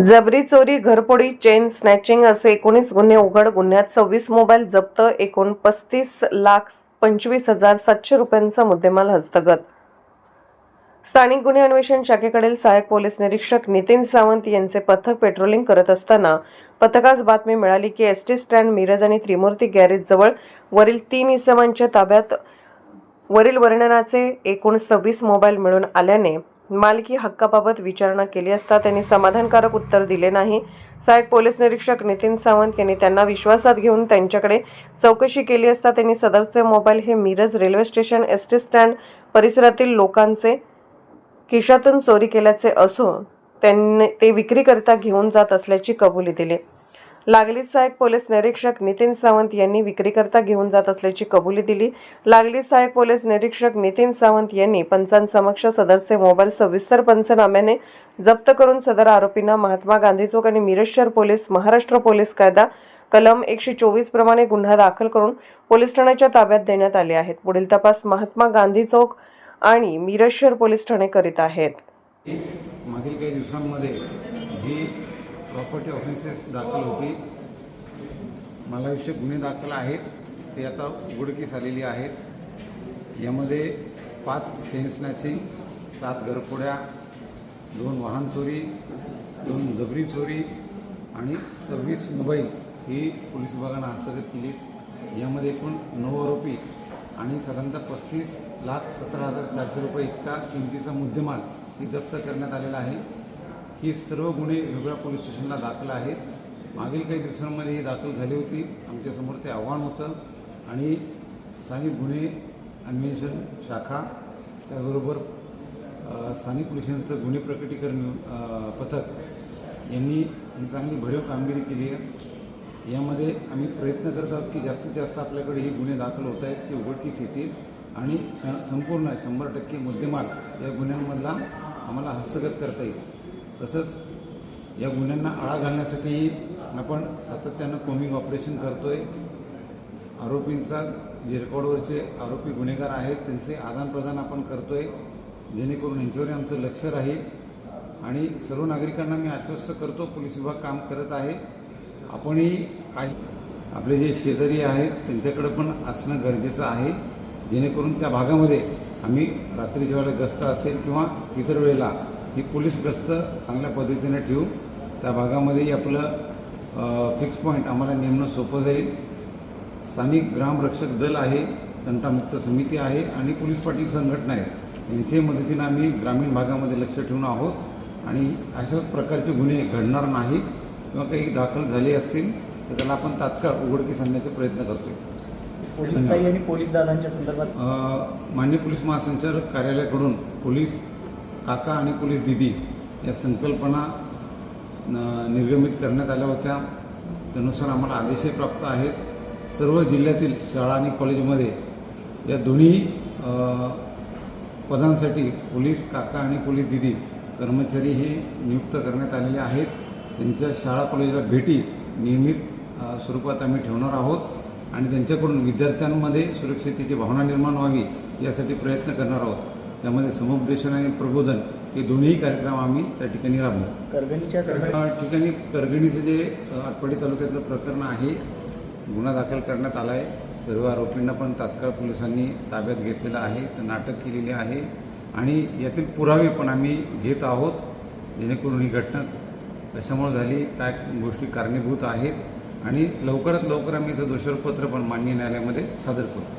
जबरी चोरी घरफोडी चेन स्नॅचिंग असे एकोणीस गुन्हे उघड. गुन्ह्यात सव्वीस मोबाईल जप्त. एकूण पस्तीस लाख पंचवीस हजार सातशे रुपयांचा मुद्देमाल हस्तगत. स्थानिक गुन्हे अन्वेषण शाखेकडील सहाय्यक पोलीस निरीक्षक नितीन सावंत यांचे पथक पेट्रोलिंग करत असताना पथकास बातमी मिळाली की एस टी स्टँड मिरज आणि त्रिमूर्ती गॅरेज जवळ वरील तीन इसमांच्या ताब्यात वरील वर्णनाचे एकूण सव्वीस मोबाईल मिळून आल्याने मालकी हक्काबाबत विचारणा केली असता त्यांनी समाधानकारक उत्तर दिले नाही. सहाय्यक पोलीस निरीक्षक नितीन सावंत यांनी त्यांना विश्वासात घेऊन त्यांच्याकडे चौकशी केली असता त्यांनी सदरचे मोबाईल हे Miraj railway station S T stand परिसरातील लोकांचे खिशातून चोरी केल्याचे असून त्यांनी ते विक्रीकरिता घेऊन जात असल्याची कबुली दिली. लागलीच सहाय्यक पोलीस निरीक्षक नितीन सावंत यांनी विक्रीकरता घेऊन जात असल्याची कबुली दिली. लागलीच सहाय्यक पोलीस निरीक्षक नितीन सावंत यांनी पंचांसमक्ष सदरचे मोबाईल सविस्तर पंचनाम्याने जप्त करून सदर आरोपींना महात्मा गांधी चौक आणि मिरेश्वर पोलीस महाराष्ट्र पोलीस कायदा कलम एकशे चोवीस प्रमाणे गुन्हा दाखल करून पोलीस ठाण्याच्या ताब्यात देण्यात आले आहेत. पुढील तपास महात्मा गांधी चौक आणि मिरज पोलीस ठाणे करीत आहेत. मागील काही दिवसांमध्ये जी प्रॉपर्टी ऑफेन्सेस दाखल होती. मालाविषयक गुन्हे दाखल आहेत. ते आता उघडकीस आलेली आहेत. यामध्ये पाच चेन स्नॅचिंग सात घरफोड्या दोन वाहन चोरी दोन जबरी चोरी आणि सव्वीस मोबाईल ही पोलीस विभागानं हस्तगत केली. यामध्ये एकूण नऊ आरोपी आणि साधारणतः पस्तीस लाख सतरा हजार चारशे रुपये इतका किमतीचा मुद्देमाल ही जप्त करण्यात आलेला आहे. ही सर्व गुन्हे वेगळ्या पोलीस स्टेशनला दाखल आहेत. मागील काही दिवसांमध्ये ही दाखल झाली होती. आमच्यासमोर ते आव्हान होतं. आणि स्थानिक गुन्हे अन्वेषण शाखा त्याचबरोबर स्थानिक पोलिसांचं गुन्हे प्रकटीकरण पथक यांनी ही चांगली भरीव कामगिरी केली आहे. यामध्ये आम्ही प्रयत्न करत आहोत की जास्तीत जास्त आपल्याकडे हे गुन्हे दाखल होत आहेत ते उघडकीस येतील. आणि श संपूर्ण शंभर टक्के मुद्देमाल या गुन्ह्यांमधला आम्हाला हस्तगत करता येईल. तसंच या गुन्ह्यांना आळा घालण्यासाठीही आपण सातत्यानं कोमिंग ऑपरेशन करतो आहे आरोपींचा जे रेकॉर्डवरचे आरोपी गुन्हेगार आहेत त्यांचे आदानप्रदान आपण करतो आहे जेणेकरून यांच्यावर आमचं लक्ष राहील. आणि सर्व नागरिकांना मी आश्वस्त करतो पोलीस विभाग काम करत आहे. आपणही काही आपले जे शेजारी आहेत त्यांच्याकडे पण असणं गरजेचं आहे. जेणेकरून त्या भागामध्ये आम्ही रात्री वेळेला गस्त असेल किंवा इतर वेळेला ही पोलीस गस्त चांगल्या पद्धतीने ठेवू त्या भागामध्येही आपलं फिक्स पॉईंट आम्हाला नेमणं सोपं जाईल. स्थानिक ग्रामरक्षक दल आहे तंटामुक्त समिती आहे आणि पोलीस पाटील संघटना आहे. यांच्या मदतीनं आम्ही ग्रामीण भागामध्ये लक्ष ठेवून आहोत आणि अशाच प्रकारचे गुन्हे घडणार नाहीत किंवा काही दाखल झाले असतील तर त्याला आपण तात्काळ उघडकीस आणण्याचा प्रयत्न करतोय. पोलीस आणि पोलीस दादांच्या संदर्भात अ, माननीय पोलीस महासंचालक कार्यालयाकडून पोलीस काका आणि पोलीस दिदी या संकल्पना निर्गमित करण्यात आल्या होत्या. त्यानुसार आम्हाला आदेशही प्राप्त आहेत. सर्व जिल्ह्यातील शाळा आणि कॉलेजमध्ये या दोन्ही पदांसाठी पोलीस काका आणि पोलीस दिदी कर्मचारी हे नियुक्त करण्यात आलेले आहेत. त्यांच्या शाळा कॉलेजला भेटी नियमित स्वरूपात आम्ही ठेवणार आहोत आणि त्यांच्याकडून विद्यार्थ्यांमध्ये सुरक्षितेची भावना निर्माण व्हावी यासाठी प्रयत्न करणार आहोत. त्यामध्ये समुपदेशन आणि प्रबोधन हे दोन्ही कार्यक्रम आम्ही त्या ठिकाणी राबवू. करगणीच्या ठिकाणी करगणीचं जे आटपाडी तालुक्यातलं प्रकरण आहे गुन्हा दाखल करण्यात आला आहे सर्व आरोपींना पण तात्काळ पोलिसांनी ताब्यात घेतलेलं आहे तर नाटक केलेले आहे. आणि यातील पुरावे पण आम्ही घेत आहोत जेणेकरून ही घटना कशामुळे झाली काय गोष्टी कारणीभूत आहेत. आणि लवकरात लवकर आम्ही याचं दोषारोपपत्र पण मान्य न्यायालयामध्ये सादर करू.